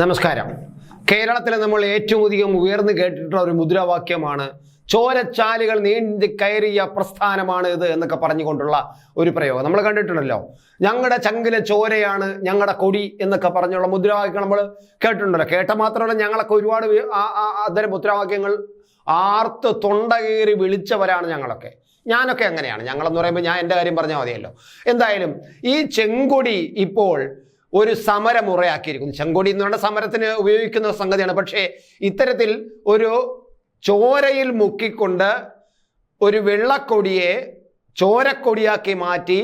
നമസ്കാരം. കേരളത്തിൽ നമ്മൾ ഏറ്റവും അധികം ഉയർന്നു കേട്ടിട്ടുള്ള ഒരു മുദ്രാവാക്യമാണ് ചോരച്ചാലുകൾ നീണ്ടി കയറിയ പ്രസ്ഥാനമാണ് ഇത് എന്നൊക്കെ പറഞ്ഞുകൊണ്ടുള്ള ഒരു പ്രയോഗം. നമ്മൾ കണ്ടിട്ടുണ്ടല്ലോ. ഞങ്ങളുടെ ചങ്കിലെ ചോരയാണ് ഞങ്ങളുടെ കൊടി എന്നൊക്കെ പറഞ്ഞുള്ള മുദ്രാവാക്യം നമ്മൾ കേട്ടിട്ടുണ്ടല്ലോ. കേട്ട മാത്രമല്ല ഞങ്ങളൊക്കെ ഒരുപാട് അത്തരം മുദ്രാവാക്യങ്ങൾ ആർത്ത് തൊണ്ട കയറി വിളിച്ചവരാണ് ഞങ്ങളൊക്കെ. ഞാനൊക്കെ അങ്ങനെയാണ്. ഞങ്ങളെന്ന് പറയുമ്പോൾ ഞാൻ എന്റെ കാര്യം പറഞ്ഞാൽ മതിയല്ലോ. എന്തായാലും ഈ ചെങ്കൊടി ഇപ്പോൾ ഒരു സമരമുറയാക്കിയിരിക്കുന്നു ചെങ്കൊടി എന്ന് പറഞ്ഞ സമരത്തിന് ഉപയോഗിക്കുന്ന സംഗതിയാണ്. പക്ഷേ ഇത്തരത്തിൽ ഒരു ചോരയിൽ മുക്കിക്കൊണ്ട് ഒരു വെള്ളക്കൊടിയെ ചോരക്കൊടിയാക്കി മാറ്റി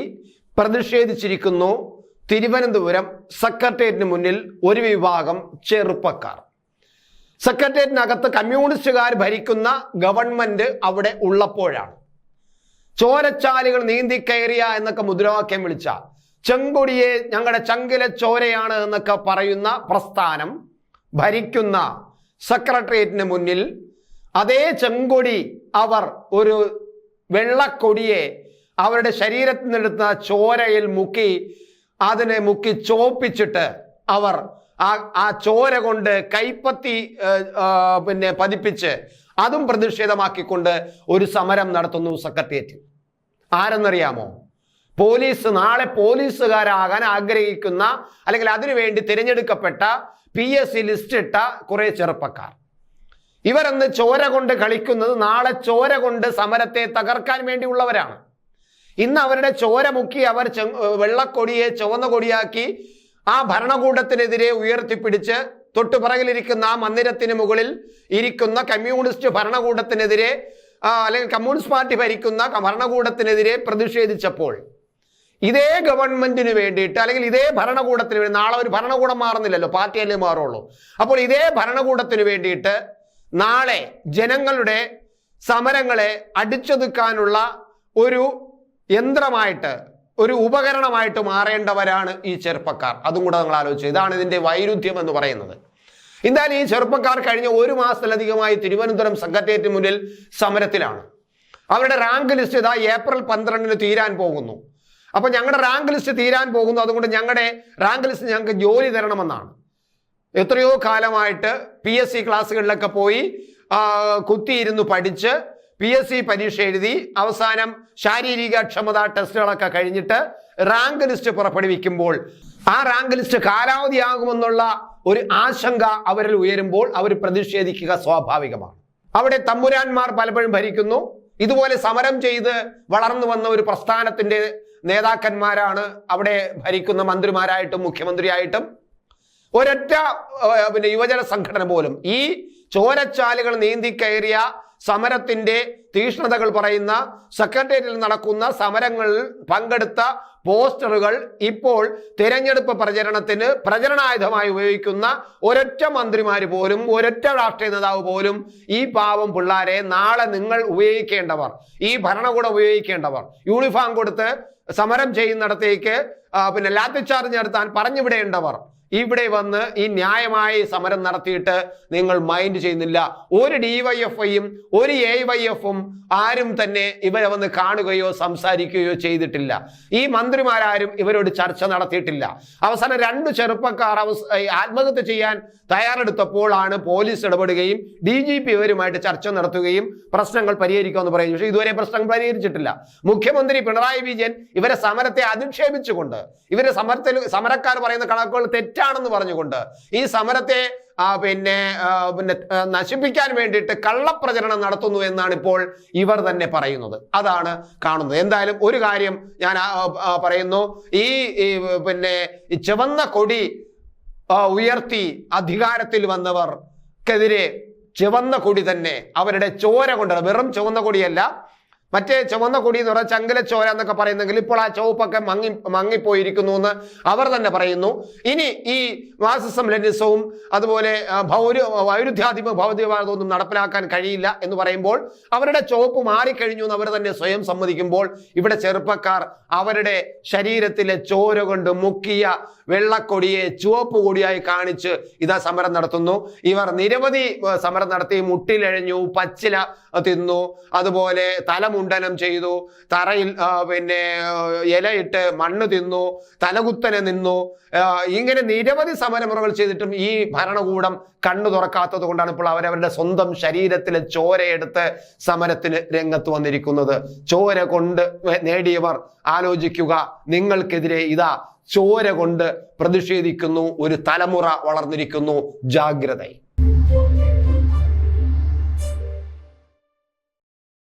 പ്രതിഷേധിച്ചിരിക്കുന്നു തിരുവനന്തപുരം സെക്രട്ടേറിയറ്റിന് മുന്നിൽ ഒരു വിഭാഗം ചെറുപ്പക്കാർ. സെക്രട്ടേറിയറ്റിനകത്ത് കമ്മ്യൂണിസ്റ്റുകാർ ഭരിക്കുന്ന ഗവൺമെന്റ് അവിടെ ഉള്ളപ്പോഴാണ്. ചോരച്ചാലുകൾ നീന്തി കയറിയ എന്നൊക്കെ മുദ്രാവാക്യം വിളിച്ച. ചെങ്കൊടിയെ ഞങ്ങളുടെ ചങ്കിലെ ചോരയാണ് എന്നൊക്കെ പറയുന്ന പ്രസ്ഥാനം ഭരിക്കുന്ന സെക്രട്ടേറിയറ്റിന് മുന്നിൽ അതേ ചെങ്കൊടി അവർ ഒരു വെള്ളക്കൊടിയെ അവരുടെ ശരീരത്തിൽ നിന്നെടുത്ത ചോരയിൽ മുക്കി അതിനെ മുക്കി ചോപ്പിച്ചിട്ട് അവർ ആ ആ ചോര കൊണ്ട് കൈപ്പത്തി പിന്നെ പതിപ്പിച്ച് അതും പ്രതിഷേധമാക്കിക്കൊണ്ട് ഒരു സമരം നടത്തുന്നു സെക്രട്ടേറിയറ്റ്. ആരെന്നറിയാമോ? പോലീസ് നാളെ പോലീസുകാരാകാൻ ആഗ്രഹിക്കുന്ന അല്ലെങ്കിൽ അതിനുവേണ്ടി തിരഞ്ഞെടുക്കപ്പെട്ട പി എസ് സി ലിസ്റ്റ് ഇട്ട കുറെ ചെറുപ്പക്കാർ. ഇവരന്ന് ചോര കൊണ്ട് കളിക്കുന്നത് നാളെ ചോര കൊണ്ട് സമരത്തെ തകർക്കാൻ വേണ്ടിയുള്ളവരാണ്. ഇന്ന് അവരുടെ ചോര മുക്കി അവർ വെള്ളക്കൊടിയെ ചുവന്ന കൊടിയാക്കി ആ ഭരണകൂടത്തിനെതിരെ ഉയർത്തിപ്പിടിച്ച് തൊട്ടുപിറകിലിരിക്കുന്ന ആ മന്ദിരത്തിന് മുകളിൽ ഇരിക്കുന്ന കമ്മ്യൂണിസ്റ്റ് ഭരണകൂടത്തിനെതിരെ അല്ലെങ്കിൽ കമ്മ്യൂണിസ്റ്റ് പാർട്ടി ഭരിക്കുന്ന ഭരണകൂടത്തിനെതിരെ പ്രതിഷേധിച്ചപ്പോൾ ഇതേ ഗവൺമെന്റിന് വേണ്ടിയിട്ട് അല്ലെങ്കിൽ ഇതേ ഭരണകൂടത്തിന് വേണ്ടി നാളെ ഒരു ഭരണകൂടം മാറുന്നില്ലല്ലോ പാർട്ടിയല്ലേ മാറുള്ളൂ. അപ്പോൾ ഇതേ ഭരണകൂടത്തിന് വേണ്ടിയിട്ട് നാളെ ജനങ്ങളുടെ സമരങ്ങളെ അടിച്ചൊതുക്കാനുള്ള ഒരു യന്ത്രമായിട്ട് ഒരു ഉപകരണമായിട്ട് മാറേണ്ടവരാണ് ഈ ചെറുപ്പക്കാർ. അതും കൂടെ നിങ്ങൾ ആലോചിച്ചു ഇതാണ് ഇതിന്റെ വൈരുദ്ധ്യം എന്ന് പറയുന്നത്. എന്തായാലും ഈ ചെറുപ്പക്കാർ കഴിഞ്ഞ ഒരു മാസത്തിലധികമായി തിരുവനന്തപുരം സെക്രട്ടേറിയറ്റ് മുന്നിൽ സമരത്തിലാണ്. അവരുടെ റാങ്ക് ലിസ്റ്റ് ഇതാ ഏപ്രിൽ പന്ത്രണ്ടിന് തീരാൻ പോകുന്നു. അപ്പൊ ഞങ്ങളുടെ റാങ്ക് ലിസ്റ്റ് തീരാൻ പോകുന്നു. അതുകൊണ്ട് ഞങ്ങളുടെ റാങ്ക് ലിസ്റ്റ് ഞങ്ങൾക്ക് ജോലി തരണമെന്നാണ്. എത്രയോ കാലമായിട്ട് പി എസ് സി ക്ലാസ്സുകളിലൊക്കെ പോയി കുത്തിയിരുന്ന് പഠിച്ച് പി എസ് സി പരീക്ഷ എഴുതി അവസാനം ശാരീരിക ക്ഷമതാ ടെസ്റ്റുകളൊക്കെ കഴിഞ്ഞിട്ട് റാങ്ക് ലിസ്റ്റ് പുറപ്പെടുവിക്കുമ്പോൾ ആ റാങ്ക് ലിസ്റ്റ് കാലാവധിയാകുമെന്നുള്ള ഒരു ആശങ്ക അവരിൽ ഉയരുമ്പോൾ അവർ പ്രതിഷേധിക്കുക സ്വാഭാവികമാണ്. അവിടെ തമ്പുരാന്മാർ പലപ്പോഴും ഭരിക്കുന്നു. ഇതുപോലെ സമരം ചെയ്ത് വളർന്നു വന്ന ഒരു പ്രസ്ഥാനത്തിന്റെ നേതാക്കന്മാരാണ് അവിടെ ഭരിക്കുന്ന മന്ത്രിമാരായിട്ടും മുഖ്യമന്ത്രിയായിട്ടും. ഒരൊറ്റ പിന്നെ യുവജന സംഘടന പോലും. ഈ ചോരച്ചാലുകൾ നീന്തി കയറിയ സമരത്തിന്റെ തീഷ്ണതകൾ പറയുന്ന സെക്രട്ടേറിയറ്റിൽ നടക്കുന്ന സമരങ്ങളിൽ പങ്കെടുത്ത പോസ്റ്ററുകൾ ഇപ്പോൾ തിരഞ്ഞെടുപ്പ് പ്രചരണത്തിന് പ്രചരണായുധമായി ഉപയോഗിക്കുന്ന ഒരൊറ്റ മന്ത്രിമാർ പോലും ഒരൊറ്റ രാഷ്ട്രീയ നേതാവ് പോലും ഈ പാവം പിള്ളാരെ നാളെ നിങ്ങൾ ഉപയോഗിക്കേണ്ടവർ ഈ ഭരണകൂടം ഉപയോഗിക്കേണ്ടവർ യൂണിഫോം കൊടുത്ത് സമരം ചെയ്യുന്നിടത്തേക്ക് പിന്നെ ലാത്തിച്ചാർജ് നടത്താൻ പറഞ്ഞുവിടേണ്ടവർ. ഇവിടെ വന്ന് ഈ ന്യായമായ സമരം നടത്തിയിട്ട് നിങ്ങൾ മൈൻഡ് ചെയ്യുന്നില്ല. ഒരു ഡിവൈഎഫ്ഐയും ഒരു എ വൈ എഫും ആരും തന്നെ ഇവരെ വന്ന് കാണുകയോ സംസാരിക്കുകയോ ചെയ്തിട്ടില്ല. ഈ മന്ത്രിമാരാരും ഇവരോട് ചർച്ച നടത്തിയിട്ടില്ല. അവസാനം രണ്ട് ചെറുപ്പക്കാർ ആത്മഹത്യ ചെയ്യാൻ തയ്യാറെടുത്തപ്പോഴാണ് പോലീസ് ഇടപെടുകയും ഡി ജി പി ഇവരുമായിട്ട് ചർച്ച നടത്തുകയും പ്രശ്നങ്ങൾ പരിഹരിക്കുമെന്ന് പറയുന്നു. പക്ഷേ ഇതുവരെ പ്രശ്നങ്ങൾ പരിഹരിച്ചിട്ടില്ല. മുഖ്യമന്ത്രി പിണറായി വിജയൻ ഇവരെ സമരത്തെ അധിക്ഷേപിച്ചുകൊണ്ട് ഇവരെ സമരത്തിൽ സമരക്കാർ പറയുന്ന കണക്കുകൾ തെറ്റാണെന്ന് പറഞ്ഞുകൊണ്ട് ഈ സമരത്തെ പിന്നെ പിന്നെ നശിപ്പിക്കാൻ വേണ്ടിയിട്ട് കള്ളപ്രചരണം നടത്തുന്നു എന്നാണ് ഇപ്പോൾ ഇവർ തന്നെ പറയുന്നത്. അതാണ് കാണുന്നത്. എന്തായാലും ഒരു കാര്യം ഞാൻ പറയുന്നു. ഈ, പിന്നെ ചുവന്ന കൊടി ഉയർത്തി അധികാരത്തിൽ വന്നവർക്കെതിരെ ചുവന്ന കൊടി തന്നെ അവരുടെ ചോര കൊണ്ടാണ് വെറും ചുവന്ന കൊടിയല്ല മറ്റേ ചുവന്ന കൊടി എന്ന് പറഞ്ഞാൽ ചങ്കല ചോര എന്നൊക്കെ പറയുന്നെങ്കിൽ ഇപ്പോൾ ആ ചുവപ്പൊക്കെ മങ്ങി മങ്ങിപ്പോയിരിക്കുന്നു എന്ന് അവർ തന്നെ പറയുന്നു. ഇനി ഈ മാർസിസം ലെനിസവും അതുപോലെ ഭൗര വൈരുദ്ധ്യാധിപ ഭൗതികവാദമൊന്നും നടപ്പിലാക്കാൻ കഴിയില്ല എന്ന് പറയുമ്പോൾ അവരുടെ ചുവപ്പ് മാറിക്കഴിഞ്ഞു എന്ന് അവർ തന്നെ സ്വയം സമ്മതിക്കുമ്പോൾ ഇവിടെ ചെറുപ്പക്കാർ അവരുടെ ശരീരത്തിലെ ചോര കൊണ്ട് മുക്കിയ വെള്ളക്കൊടിയെ ചുവപ്പ് കൊടിയായി കാണിച്ച് ഇതാ സമരം നടത്തുന്നു. ഇവർ നിരവധി സമരം നടത്തി മുട്ടിലെഴഞ്ഞു പച്ചില തിന്നു അതുപോലെ തലമുണ്ട തലമുണ്ടനം ചെയ്തു. തറയിൽ പിന്നെ ഇലയിട്ട് മണ്ണ് തിന്നു തലകുത്തനെ നിന്നു. ഇങ്ങനെ നിരവധി സമരമുറകൾ ചെയ്തിട്ടും ഈ ഭരണകൂടം കണ്ണു തുറക്കാത്തത് കൊണ്ടാണ് ഇപ്പോൾ അവരവരുടെ സ്വന്തം ശരീരത്തിലെ ചോരയെടുത്ത് സമരത്തിന് രംഗത്ത് വന്നിരിക്കുന്നത്. ചോര കൊണ്ട് നേടിയവർ ആലോചിക്കുക നിങ്ങൾക്കെതിരെ ഇതാ ചോര കൊണ്ട് പ്രതിഷേധിക്കുന്നു ഒരു തലമുറ വളർന്നിരിക്കുന്നു. ജാഗ്രത